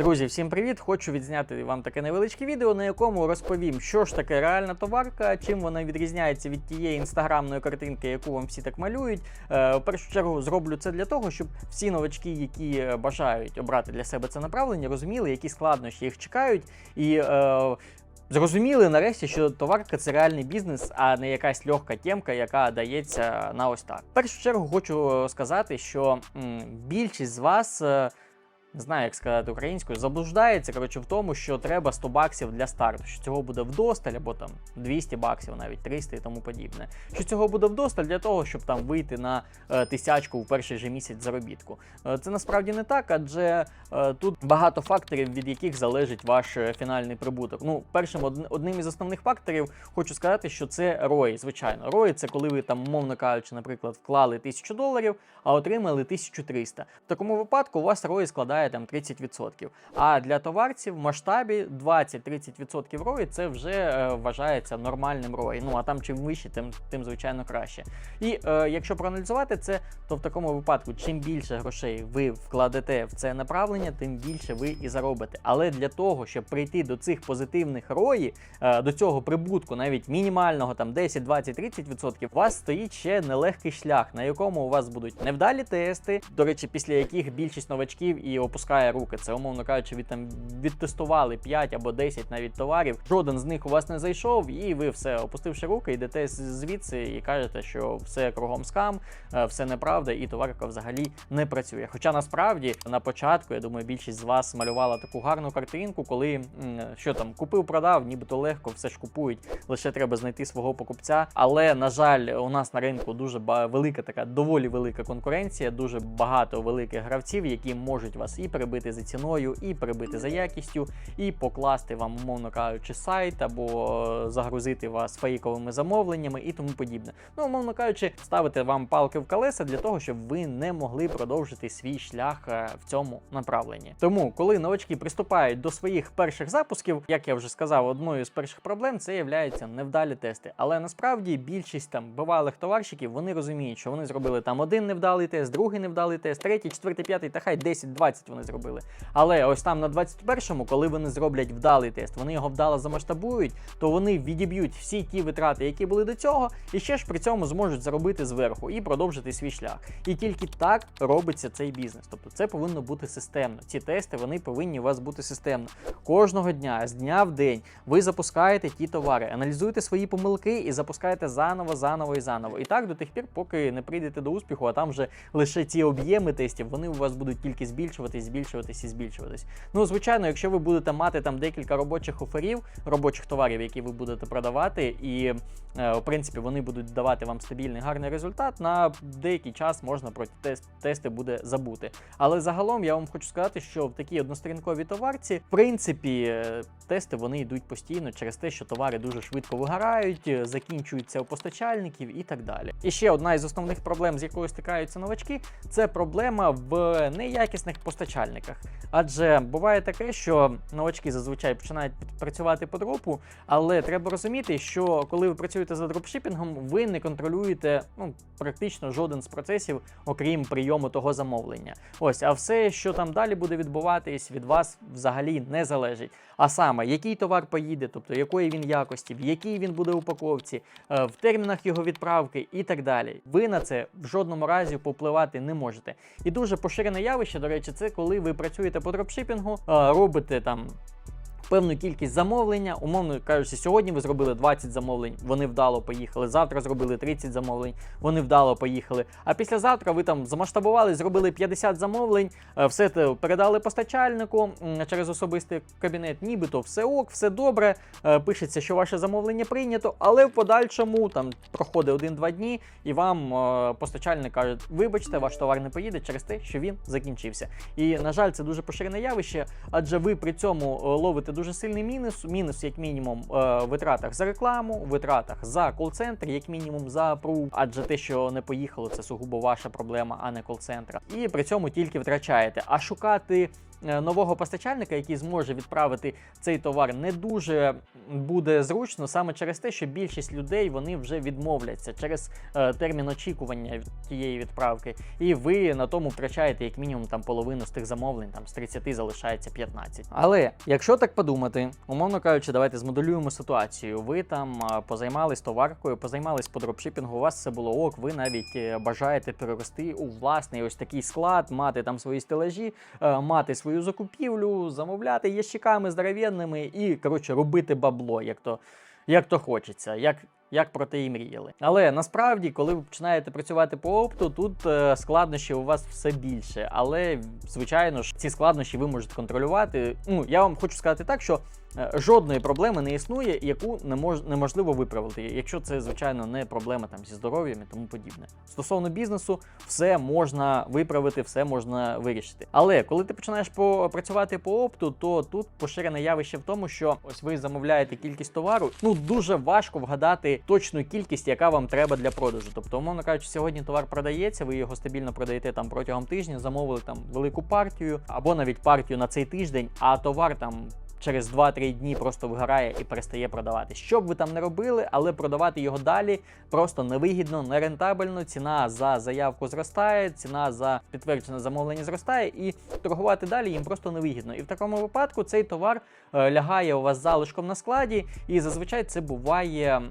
Друзі, всім привіт! Хочу відзняти вам таке невеличке відео, на якому розповім, що ж таке реальна товарка, чим вона відрізняється від тієї інстаграмної картинки, яку вам всі так малюють. Е, в першу чергу зроблю це для того, щоб всі новачки, які е, бажають обрати для себе це направлення, розуміли, які складнощі їх чекають, і е, зрозуміли нарешті, що товарка це реальний бізнес, а не якась легка темка, яка дається на ось так. В першу чергу хочу сказати, що м, більшість з вас. Не знаю, як сказати українською, заблуждається коротше в тому, що треба 100 баксів для старту, що цього буде вдосталь, або там 200 баксів, навіть 300 і тому подібне. Що цього буде вдосталь для того, щоб там вийти на е, тисячку в перший же місяць заробітку. Е, це насправді не так, адже е, тут багато факторів, від яких залежить ваш е, фінальний прибуток. Ну, першим одн- одним із основних факторів хочу сказати, що це ROI, звичайно. ROI – це коли ви там, умовно кажучи, наприклад, вклали 1000 доларів, а отримали 1300. В такому випадку у вас ROI складає там 30%. А для товарців в масштабі 20-30% ROI це вже е, вважається нормальним ROI. Ну а там чим вище, тим, тим звичайно краще. І е, якщо проаналізувати це, то в такому випадку, чим більше грошей ви вкладете в це направлення, тим більше ви і заробите. Але для того, щоб прийти до цих позитивних ROI, е, до цього прибутку, навіть мінімального там 10, 20, 30%, у вас стоїть ще нелегкий шлях, на якому у вас будуть невдалі тести. До речі, після яких більшість новачків і опускає руки. Це умовно кажучи, ви там відтестували 5 або 10 навіть товарів. Жоден з них у вас не зайшов, і ви все опустивши руки, йдете звідси і кажете, що все кругом скам, е, все неправда, і товарка взагалі не працює. Хоча насправді на початку, я думаю, більшість з вас малювала таку гарну картинку, коли що там купив, продав, нібито легко, все ж купують. Лише треба знайти свого покупця. Але на жаль, у нас на ринку дуже велика така доволі велика конкуренція, дуже багато великих гравців, які можуть вас і перебити за ціною, і перебити за якістю, і покласти вам, умовно кажучи, сайт або е, загрузити вас фейковими замовленнями і тому подібне. Ну, умовно кажучи, ставити вам палки в колеса для того, щоб ви не могли продовжити свій шлях е, в цьому направленні. Тому, коли новачки приступають до своїх перших запусків, як я вже сказав, одною з перших проблем це являються невдалі тести. Але насправді більшість там бувалих товарщиків вони розуміють, що вони зробили там один невдалий тест, другий невдалий тест, третій, четвертий, п'ятий, та хай 10-20 вони зробили. Але ось там на 21-му, коли вони зроблять вдалий тест, вони його вдало замасштабують, то вони відіб'ють всі ті витрати, які були до цього, і ще ж при цьому зможуть заробити зверху і продовжити свій шлях. І тільки так робиться цей бізнес. Тобто це повинно бути системно. Ці тести вони повинні у вас бути системно. Кожного дня, з дня в день, ви запускаєте ті товари, аналізуєте свої помилки і запускаєте заново, заново і заново. І так до тих пір, поки не прийдете до успіху, а там вже лише ці об'єми тестів, вони у вас будуть тільки збільшуватись, збільшуватись і збільшуватись. Ну, звичайно, якщо ви будете мати там декілька робочих оферів, робочих товарів, які ви будете продавати, і е, в принципі вони будуть давати вам стабільний гарний результат, на деякий час можна про тест, тести буде забути. Але загалом я вам хочу сказати, що в такій односторінковій товарці, в принципі, е, тести вони йдуть постійно через те, що товари дуже швидко вигорають, е, закінчуються у постачальників і так далі. І ще одна із основних проблем, з якою стикаються новачки, це проблема в неякісних постачальниках. Адже буває таке, що новачки зазвичай починають працювати по дропу, але треба розуміти, що коли ви працюєте за дропшипінгом, ви не контролюєте ну, практично жоден з процесів, окрім прийому того замовлення. Ось, а все, що там далі буде відбуватись, від вас взагалі не залежить. А саме, який товар поїде, тобто якої він якості, в якій він буде упаковці, е, в термінах його відправки і так далі. Ви на це в жодному разі попливати не можете. І дуже поширене явище, до речі, це ви працюєте по дропшипінгу, робите там. Певну кількість замовлення, умовно кажучи, сьогодні ви зробили 20 замовлень, вони вдало поїхали. Завтра зробили 30 замовлень, вони вдало поїхали. А післязавтра ви там замасштабували, зробили 50 замовлень, е, все це передали постачальнику через особистий кабінет. Нібито все ок, все добре. е, Пишеться, що ваше замовлення прийнято, але в подальшому там проходить один-два дні, і вам е, постачальник каже: вибачте, ваш товар не поїде через те, що він закінчився. І на жаль, це дуже поширене явище, адже ви при цьому ловите дуже сильний мінус. Мінус, як мінімум, е, в витратах за рекламу, витратах за кол-центр, як мінімум за пру, адже те, що не поїхало, це сугубо ваша проблема, а не кол-центра. І при цьому тільки втрачаєте. А шукати нового постачальника, який зможе відправити цей товар, не дуже буде зручно саме через те, що більшість людей вони вже відмовляться через е, термін очікування тієї відправки, і ви на тому втрачаєте як мінімум там половину з тих замовлень, там з 30 залишається 15. Але якщо так подумати, умовно кажучи, давайте змоделюємо ситуацію. Ви там позаймались товаркою, позаймались по дропшипінгу, у вас все було ок, ви навіть е, бажаєте перерости у власний ось такий склад, мати там свої стелажі, е, мати свою закупівлю, замовляти ящиками здоровенними і коротше робити бабло, як то, як то хочеться. як як про те і мріяли. Але насправді, коли ви починаєте працювати по опту, тут е, складнощів у вас все більше. Але, звичайно ж, ці складнощі ви можете контролювати. Ну, я вам хочу сказати так, що е, жодної проблеми не існує, яку не мож, неможливо виправити, якщо це, звичайно, не проблема там зі здоров'ям і тому подібне. Стосовно бізнесу, все можна виправити, все можна вирішити. Але коли ти починаєш по, працювати по опту, то тут поширене явище в тому, що ось ви замовляєте кількість товару, ну дуже важко вгадати точну кількість, яка вам треба для продажу. Тобто, умовно кажучи, сьогодні товар продається, ви його стабільно продаєте там протягом тижня, замовили там велику партію або навіть партію на цей тиждень, а товар там. Через 2-3 дні просто вигорає і перестає продавати. Що б ви там не робили, але продавати його далі просто невигідно, нерентабельно. Ціна за заявку зростає, ціна за підтверджене замовлення зростає, і торгувати далі їм просто невигідно. І в такому випадку цей товар е, лягає у вас залишком на складі, і зазвичай це буває.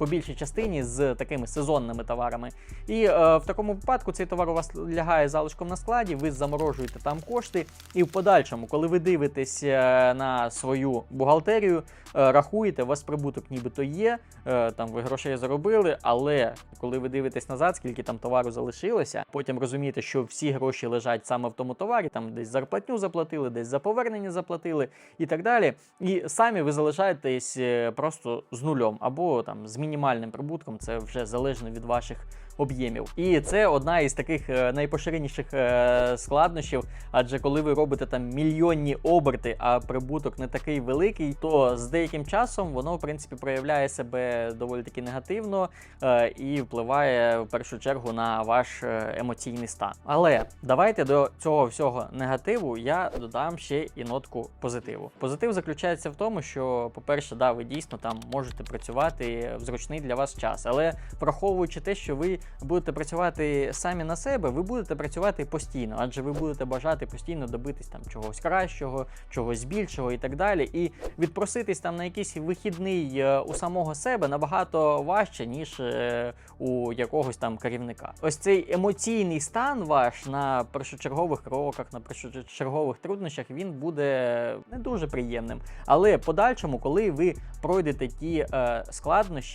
По більшій частині з такими сезонними товарами. І е, в такому випадку цей товар у вас лягає залишком на складі, ви заморожуєте там кошти, і в подальшому, коли ви дивитесь е, на свою бухгалтерію, е, рахуєте, у вас прибуток нібито є, е, там ви грошей заробили, але коли ви дивитесь назад, скільки там товару залишилося, потім розумієте, що всі гроші лежать саме в тому товарі, там десь зарплатню заплатили, десь за повернення заплатили і так далі. І самі ви залишаєтесь е, просто з нульом або там з мінімальним прибутком, це вже залежно від ваших об'ємів. І це одна із таких е, найпоширеніших е, складнощів. Адже коли ви робите там мільйонні оберти, а прибуток не такий великий, то з деяким часом воно в принципі проявляє себе доволі таки негативно е, і впливає в першу чергу на ваш емоційний стан. Але давайте до цього всього негативу я додам ще і нотку позитиву. Позитив заключається в тому, що, по-перше, да, ви дійсно там можете працювати в зручний для вас час, але враховуючи те, що ви будете працювати самі на себе, ви будете працювати постійно, адже ви будете бажати постійно добитись там чогось кращого, чогось більшого і так далі. І відпроситись там на якийсь вихідний е, у самого себе набагато важче, ніж е, у якогось там керівника. Ось цей емоційний стан ваш на першочергових кроках, на першочергових труднощах, він буде не дуже приємним. Але подальшому, коли ви пройдете ті е,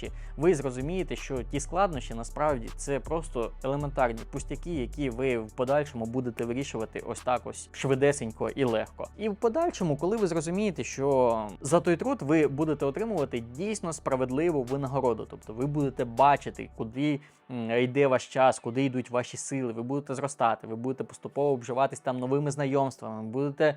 складнощі, ви зрозумієте, що ті складнощі насправді це просто елементарні пустяки, які ви в подальшому будете вирішувати ось так ось швидесенько і легко. І в подальшому, коли ви зрозумієте, що за той труд ви будете отримувати дійсно справедливу винагороду, тобто ви будете бачити, куди йде ваш час, куди йдуть ваші сили, ви будете зростати, ви будете поступово обживатись там новими знайомствами, будете е,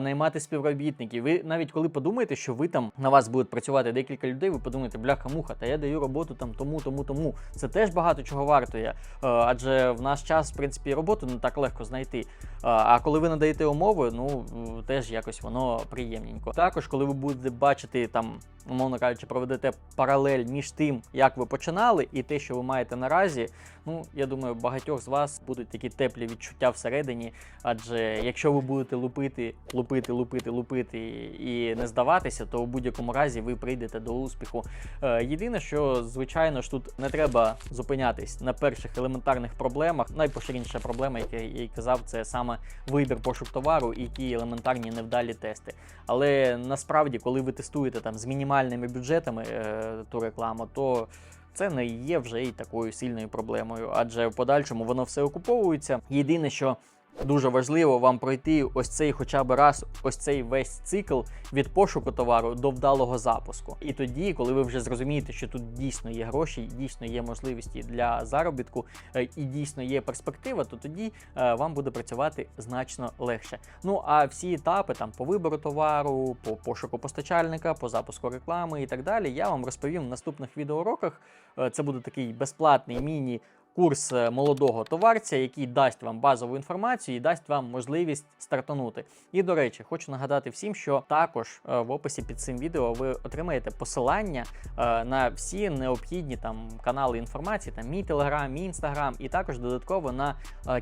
наймати співробітників. Ви навіть коли подумаєте, що ви там на вас будуть працювати декілька людей, ви подумаєте, бляха-муха, та я даю роботу там тому, тому, тому. Це теж багато чого вартує. Е, адже в наш час, в принципі, роботу не так легко знайти. Е, а коли ви надаєте умови, ну теж якось воно приємненько. Також, коли ви будете бачити там, умовно кажучи, проведете паралель між тим, як ви починали, і те, що ви маєте наразі. Ну, я думаю, багатьох з вас будуть такі теплі відчуття всередині. Адже якщо ви будете лупити, лупити, лупити, лупити і не здаватися, то у будь-якому разі ви прийдете до успіху. Е, єдине, що звичайно ж тут не треба зупинятись на перших елементарних проблемах. Найпоширеніша проблема, як я і казав, це саме вибір пошук товару і ті елементарні невдалі тести. Але насправді, коли ви тестуєте там з мінімальними бюджетами е, ту рекламу, то це не є вже і такою сильною проблемою, адже в подальшому воно все окуповується. Єдине, що дуже важливо вам пройти ось цей хоча б раз, ось цей весь цикл від пошуку товару до вдалого запуску. І тоді, коли ви вже зрозумієте, що тут дійсно є гроші, дійсно є можливості для заробітку е, і дійсно є перспектива, то тоді е, вам буде працювати значно легше. Ну а всі етапи там по вибору товару, по пошуку постачальника, по запуску реклами і так далі, я вам розповім в наступних відеоуроках. Е, Це буде такий безплатний міні. Курс е, молодого товарця, який дасть вам базову інформацію і дасть вам можливість стартанути. І до речі, хочу нагадати всім, що також е, в описі під цим відео ви отримаєте посилання е, на всі необхідні там канали інформації, там мій телеграм, мій інстаграм, і також додатково на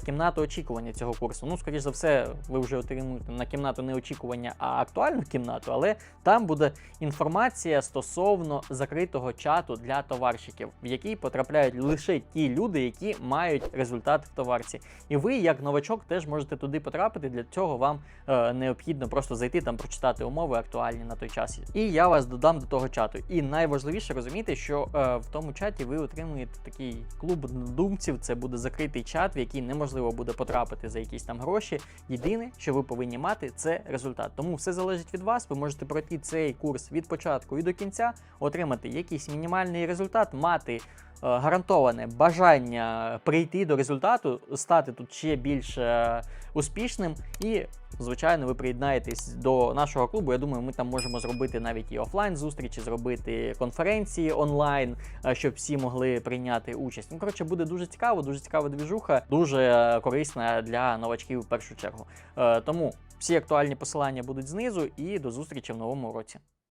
кімнату очікування цього курсу. Ну, скоріш за все, ви вже отримуєте на кімнату не очікування, а актуальну кімнату, але там буде інформація стосовно закритого чату для товарщиків, в який потрапляють лише ті люди, які мають результат в товарці. І ви, як новачок, теж можете туди потрапити. Для цього вам е, необхідно просто зайти там, прочитати умови актуальні на той час. І я вас додам до того чату. І найважливіше розуміти, що е, в тому чаті ви отримуєте такий клуб однодумців. Це буде закритий чат, в який неможливо буде потрапити за якісь там гроші. Єдине, що ви повинні мати, це результат. Тому все залежить від вас. Ви можете пройти цей курс від початку і до кінця, отримати якийсь мінімальний результат, мати. Е, Гарантоване бажання прийти до результату, стати тут ще більш е, успішним, і, звичайно, ви приєднаєтесь до нашого клубу. Я думаю, ми там можемо зробити навіть і офлайн зустрічі, зробити конференції онлайн, е, щоб всі могли прийняти участь. Ну, коротше, буде дуже цікаво, дуже цікава двіжуха, дуже корисна для новачків в першу чергу. Тому всі актуальні посилання будуть знизу, і до зустрічі в новому році.